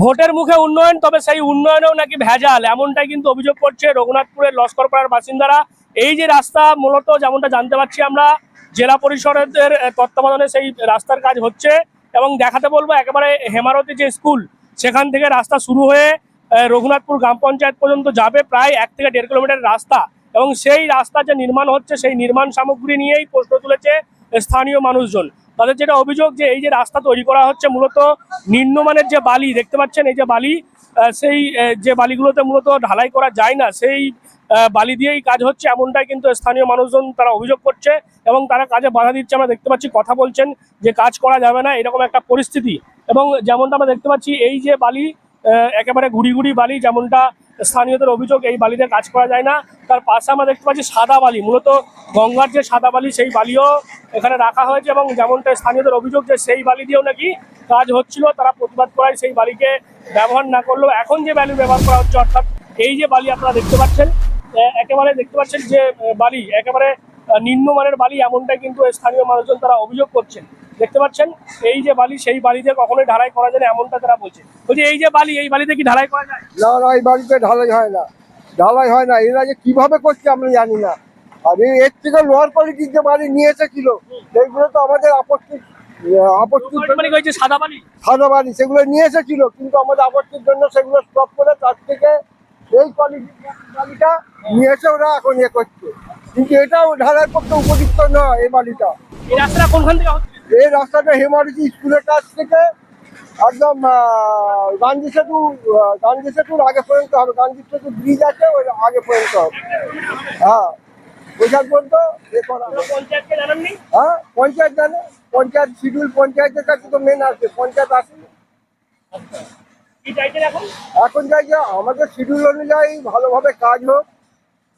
ভোটের মুখে উন্নয়ন, তবে সেই উন্নয়নেও নাকি ভেজাল। এমনটাই কিন্তু অভিযোগ করছে রঘুনাথপুরের লস্কর লস্করপাড়ার বাসিন্দারা। এই যে রাস্তা, মূলত যেমনটা জানতে পারছি আমরা, জেলা পরিষদের তত্ত্বাবধানে সেই রাস্তার কাজ হচ্ছে এবং দেখাতে বলব একেবারে হেমারতি যে স্কুল, সেখান থেকে রাস্তা শুরু হয়ে রঘুনাথপুর গ্রাম পঞ্চায়েত পর্যন্ত যাবে প্রায় এক থেকে দেড় কিলোমিটার রাস্তা এবং সেই রাস্তা যে নির্মাণ হচ্ছে, সেই নির্মাণ সামগ্রী নিয়েই প্রশ্ন তুলেছে স্থানীয় মানুষজন। তাদের যেটা অভিযোগ যে এই যে রাস্তা তৈরি করা হচ্ছে মূলত নিম্নমানের যে বালি, দেখতে পাচ্ছেন এই যে বালি সেই যে বালিগুলোতে মূলত ঢালাই করা যায় না, সেই বালি দিয়েই কাজ হচ্ছে এমনটাই কিন্তু স্থানীয় মানুষজন তারা অভিযোগ করছে এবং তারা কাজে বাধা দিচ্ছে। আমরা দেখতে পাচ্ছি কথা বলছেন যে কাজ করা যাবে না, এরকম একটা পরিস্থিতি। এবং যেমনটা আমরা দেখতে পাচ্ছি, এই যে বালি একেবারে ঘুরি ঘুরি বালি যেমনটা স্থানীয়দের অভিযোগ, এই বালিতে কাজ করা যায় না। তার পাশে আমরা দেখতে পাচ্ছি সাদা বালি। মূলত গঙ্গার যে সাদা বালি, সেই বালিও এখানে রাখা হয়েছে এবং যেমনটা স্থানীয়দের অভিযোগ যে সেই বালি দিয়েও নাকি কাজ হচ্ছিল, তারা প্রতিবাদ করায় সেই বালিকে ব্যবহার না করলেও এখন যে বালি ব্যবহার করা হচ্ছে, অর্থাৎ এই যে বালি আপনারা দেখতে পাচ্ছেন একেবারে দেখতে পাচ্ছেন যে বালি, একেবারে নিম্নমানের বালি, এমনটাই কিন্তু স্থানীয় মানুষজন তারা অভিযোগ করছেন। দেখতে পাচ্ছেন? এই যে বালি সেই বালিতে কখনোই ঢালাই করা যায় না এমনটা তারা বলছে। বলছে এই যে বালি এই বালিতে কি ঢালাই করা যায়? না না এই বাড়িতে ঢালাই হয় না। ঢালাই হয় না। এরা যে কীভাবে করছে আমরা জানি না। আর এই এর থেকে লোয়ার কোয়ালিটির যে বাড়ি নিয়ে এসেছিল সেইগুলো তো আমাদের আপত্তি আপত্তির মানে সাদা বালি? সেগুলো নিয়ে এসেছিল কিন্তু আমাদের আপত্তির জন্য সেগুলো স্টপ করে তার থেকে এই কোয়ালিটির বাড়িটা নিয়ে এসে ওরা এখন ইয়ে করছে। কিন্তু এটাও ঢালাই করতে উপযুক্ত নয় এই বাড়িটা এই রাস্তাটা কোনখান থেকে হচ্ছে? এই রাস্তাটা হেমারিটি স্কুলের কাছ থেকে একদম গান্ধী সেতু গান্ধী সেতুর আগে পর্যন্ত হবে। গান্ধী সেতু ব্রিজ আছে ওই আগে পর্যন্ত হবে। হ্যাঁ ওইখান পর্যন্ত হ্যাঁ পঞ্চায়েত জানে। পঞ্চায়েত শিডিউল পঞ্চায়েতের কাছে তো মেন আছে পঞ্চায়েত চাইছেন এখন? এখন চাই যে আমাদের শিডিউল অনুযায়ী ভালোভাবে কাজ হোক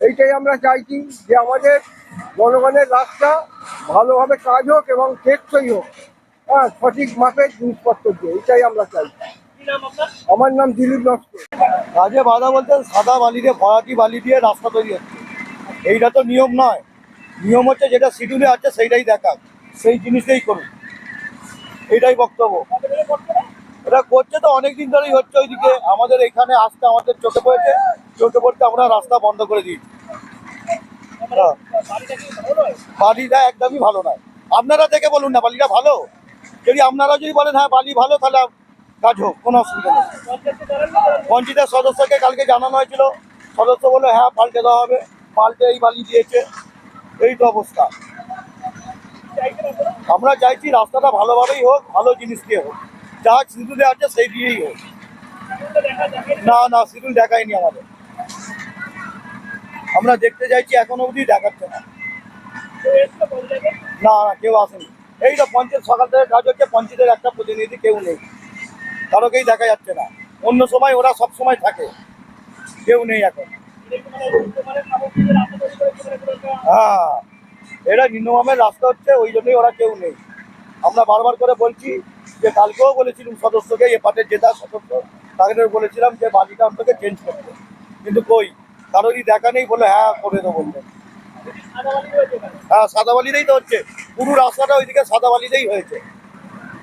এইটাই আমরা চাইছি যে আমাদের জনগণের রাস্তা ভালোভাবে কাজ হোক এবং টেকসই হোক। হ্যাঁ সঠিক মাপের জিনিসপত্র দিয়ে, এটাই আমরা চাই। আমার নাম দিলীপ নস্কর। কাজে বাধা বলতে সাদা বালি দিয়ে ভরাটি বালি দিয়ে রাস্তা তৈরি হচ্ছে। এইটা তো নিয়ম নয়। নিয়ম হচ্ছে যেটা শিডিউলে আছে সেইটাই দেখা সেই জিনিসটাই করুন। এটাই বক্তব্য। এটা করছে তো অনেকদিন ধরেই হচ্ছে ওইদিকে। আমাদের এখানে আসতে আমাদের চোখে পড়েছে। চোখে পড়তে আমরা রাস্তা বন্ধ করে হ্যাঁ। বালিটা একদমই ভালো নয়। আপনারা দেখে বলুন না, বালিটা ভালো? যদি আপনারা যদি বলেন হ্যাঁ বালি ভালো, তাহলে কাজ হোক, কোনো অসুবিধা নেই। পঞ্চায়েতের সদস্যকে কালকে জানানো হয়েছিল। সদস্য বলে হ্যাঁ পাল্টে দেওয়া হবে। পাল্টে এই বালি দিয়েছে। এই তো অবস্থা। আমরা চাইছি রাস্তাটা ভালোভাবেই হোক, ভালো জিনিস দিয়ে হোক। যা শিডিউলে আছে, সেই দিয়েই হোক। না না শিডিউল দেখায়নি আমাদের। আমরা দেখতে চাইছি এখনও অবধি দেখাচ্ছে না। না না, কেউ আসেনি। এই তো পঞ্চায়েত সকাল থেকে কাজ হচ্ছে, পঞ্চায়েতের একটা প্রতিনিধি কেউ নেই। কারোকেই দেখা যাচ্ছে না। অন্য সময় ওরা সব সময় থাকে। কেউ নেই এখন। হ্যাঁ এটা নিম্নমামের রাস্তা হচ্ছে, ওই জন্যই ওরা কেউ নেই। আমরা বারবার করে বলছি যে, কালকেও বলেছিলাম সদস্যকে এ পাটের জেতা সদস্য তাদের বলেছিলাম যে বালিটা অন্তকে চেঞ্জ করতে। কিন্তু কই? কারোরই দেখা নেই বলে হ্যাঁ করে দেবো বললেন হ্যাঁ সাদাবালিতেই তো হচ্ছে। পুরো রাস্তাটা ওইদিকে সাদাবালিতেই হয়েছে।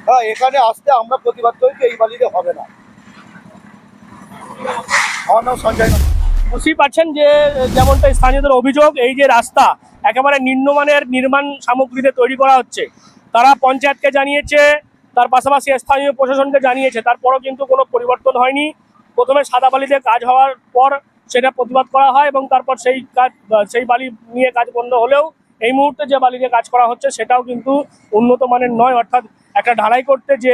হ্যাঁ এখানে আসতে আমরা প্রতিবাদ করেছি এই বালিতে হবে না। বুঝতেই পারছেন যে, যেমনটা স্থানীয়দের অভিযোগ, এই যে রাস্তা, একেবারে নিম্নমানের নির্মাণ সামগ্রীতে তৈরি করা হচ্ছে। তারা পঞ্চায়েতকে জানিয়েছে, তার পাশাপাশি স্থানীয় প্রশাসনকে জানিয়েছে। তারপরও কিন্তু কোনো পরিবর্তন হয়নি। প্রথমে সাদা বালিতে কাজ হওয়ার পর সেটা প্রতিবাদ করা হয় এবং তারপর সেই কাজ, সেই বালি নিয়ে কাজ বন্ধ হলেও এই মুহূর্তে যে বালি নিয়ে কাজ করা হচ্ছে সেটাও কিন্তু উন্নত মানের নয়। অর্থাৎ একটা ঢালাই করতে যে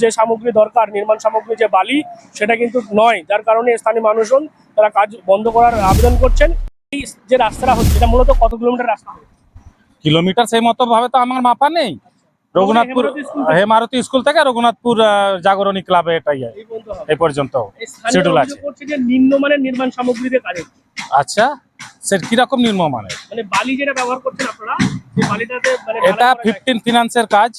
যে সামগ্রী দরকার, নির্মাণ সামগ্রী যে বালি, সেটা কিন্তু নয়। যার কারণে স্থানীয় মানুষজন তারা কাজ বন্ধ করার আবেদন করছেন। এই যে রাস্তাটা হচ্ছে, এটা মূলত কত কিলোমিটার রাস্তা? কিলোমিটার সেই মতো ভাবে তো আমার মাপা নেই। রঘুনাথপুর হে মারুতি স্কুল থেকে রঘুনাথপুর জাগরণী ক্লাবে এটাই এই পর্যন্ত শিডিউল আছে। নিম্নমানের নির্মাণ সামগ্রীতে কাজ আচ্ছা সে কীরকম নির্মমানের মানে বালি যেটা ব্যবহার করছেন আপনারা মানে এটা ফিফটিন ফিনান্সের কাজ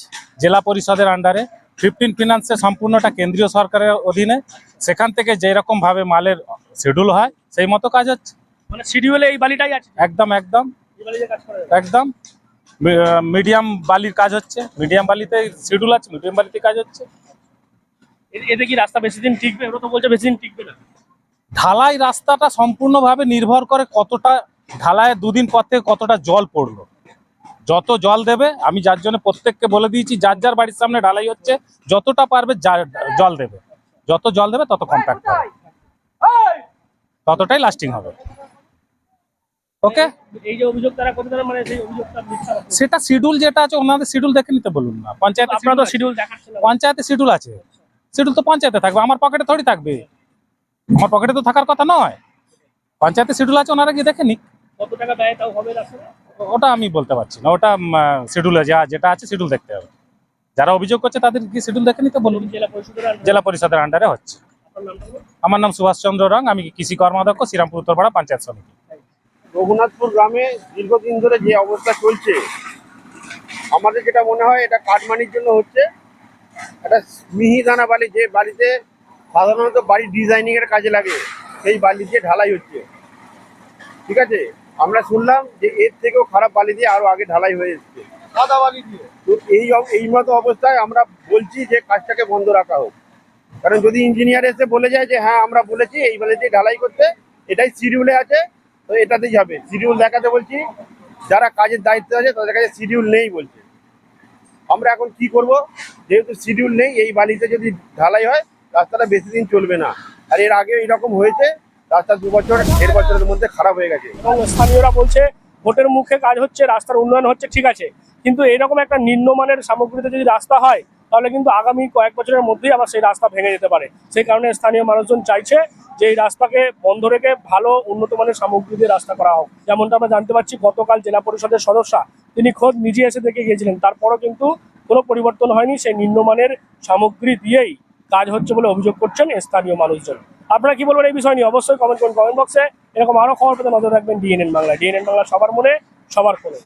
জেলা পরিষদের আন্ডারে ফিফটিন ফিনান্সে সম্পূর্ণটা কেন্দ্রীয় সরকারের অধীনে। সেখান থেকে যেই রকম ভাবে মালের শিডিউল হয় সেই মতো কাজ হচ্ছে। মানে শিডিউলে এই বালিটাই আছে? একদম একদম। একদম। মিডিয়াম বালির কাজ হচ্ছে। মিডিয়াম বালিতে শিডিউল আছে মিডিয়াম বালিতে কাজ হচ্ছে। এতে কি রাস্তা বেশি দিন টিকবে? ওরা তো বলছে বেশি দিন টিকবে না। ঢালাই রাস্তাটা সম্পূর্ণভাবে নির্ভর করে কতটা ঢালাইয়ের দুদিন পর থেকে কতটা জল পড়ল। যত জল দেবে আমি যার জন্য প্রত্যেককে বলে দিয়েছি যার যার বাড়ির সামনে ঢালাই হচ্ছে যতটা পারবে জল দেবে। যত জল দেবে তত কম্প্যাক্ট হবে। ততটাই লাস্টিং হবে। ওকে এই যে অভিযোগ তারা করতে তারা মানে সেই অভিযোগটা সেটা শিডিউল যেটা আছে ওনাদের শিডিউল দেখে নিতে বলুন না। পঞ্চায়েতে আপনারা তো শিডিউল দেখাচ্ছেন পঞ্চায়েতে শিডিউল আছে। শিডিউল তো পঞ্চায়েতে থাকবে। আমার পকেটে থোড়ি থাকবে। আমার পকেটে তো থাকার কথা নয়। পঞ্চায়েতে শিডিউল আছে ওনারা গিয়ে দেখে নিক। কত টাকা ব্যয় তাও হবে ওটা আমি বলতে পারছি না। ওটা শিডিউলে যা যেটা আছে শিডিউল দেখতে হবে। যারা অভিযোগ করছে তাদের কি শিডিউল দেখে নিতে বলুন। জেলা পরিষদের জেলা পরিষদের আন্ডারে হচ্ছে। আমার নাম সুভাষ চন্দ্র রং। আমি কৃষি কর্মাধ্যক্ষ শ্রীরামপুর উত্তরপাড়া পঞ্চায়েত সমিতি। রঘুনাথপুর গ্রামে দীর্ঘদিন ধরে যে অবস্থা চলছে আমাদের যেটা মনে হয় এটা কাটমানির জন্য হচ্ছে একটা মিহিদানা বালি যে বাড়িতে সাধারণত বাড়ির ডিজাইনিং এর কাজে লাগে সেই বালি দিয়ে ঢালাই হচ্ছে। ঠিক আছে? আমরা শুনলাম যে এর থেকেও খারাপ বালি দিয়ে আরও আগে ঢালাই হয়ে এসছে। সাদা বালি দিয়ে? তো এই এই মতো অবস্থায় আমরা বলছি যে কাজটাকে বন্ধ রাখা হোক। কারণ যদি ইঞ্জিনিয়ার এসে বলে যায় যে হ্যাঁ আমরা বলেছি এই বালি দিয়ে ঢালাই করতে এটাই শিডিউলে আছে তো এটাতেই যাবে শিডিউল দেখাতে বলছি, যারা কাজের দায়িত্ব আছে তাদের কাছে শিডিউল নেই বলছে। আমরা এখন কি করব? যেহেতু শিডিউল নেই, এই বালিতে যদি ঢালাই হয়, রাস্তাটা বেশি দিন চলবে না। আর এর আগে এরকম হয়েছে, রাস্তা দু বছর, দেড় বছরের মধ্যে খারাপ হয়ে গেছে। এবং স্থানীয়রা বলছে, ভোটের মুখে কাজ হচ্ছে, রাস্তার উন্নয়ন হচ্ছে, ঠিক আছে। কিন্তু এরকম একটা নিম্নমানের সামগ্রীতে যদি রাস্তা হয়, তাহলে কিন্তু আগামী কয়েক বছরের মধ্যেই আবার সেই রাস্তা ভেঙে যেতে পারে। সেই কারণে স্থানীয় মানুষজন চাইছে যে এই রাস্তাকে বন্ধ রেখে ভালো উন্নত মানের সামগ্রী দিয়ে রাস্তা করা হোক। যেমনটা আমরা জানতে পারছি, গতকাল জেলা পরিষদের সদস্যা তিনি খোদ নিজে এসে দেখে গিয়েছিলেন। তারপরও কিন্তু কোনো পরিবর্তন হয়নি। সেই নিম্নমানের সামগ্রী দিয়েই কাজ হচ্ছে বলে অভিযোগ করছেন স্থানীয় মানুষজন। আপনারা কি বলবেন এই বিষয় নিয়ে? অবশ্যই কমেন্ট করুন কমেন্ট বক্সে এরকম আরও খবর পেতে নজর রাখবেন ডিএনএন বাংলা। ডিএনএন বাংলা সবার মনে, সবার ফোনে।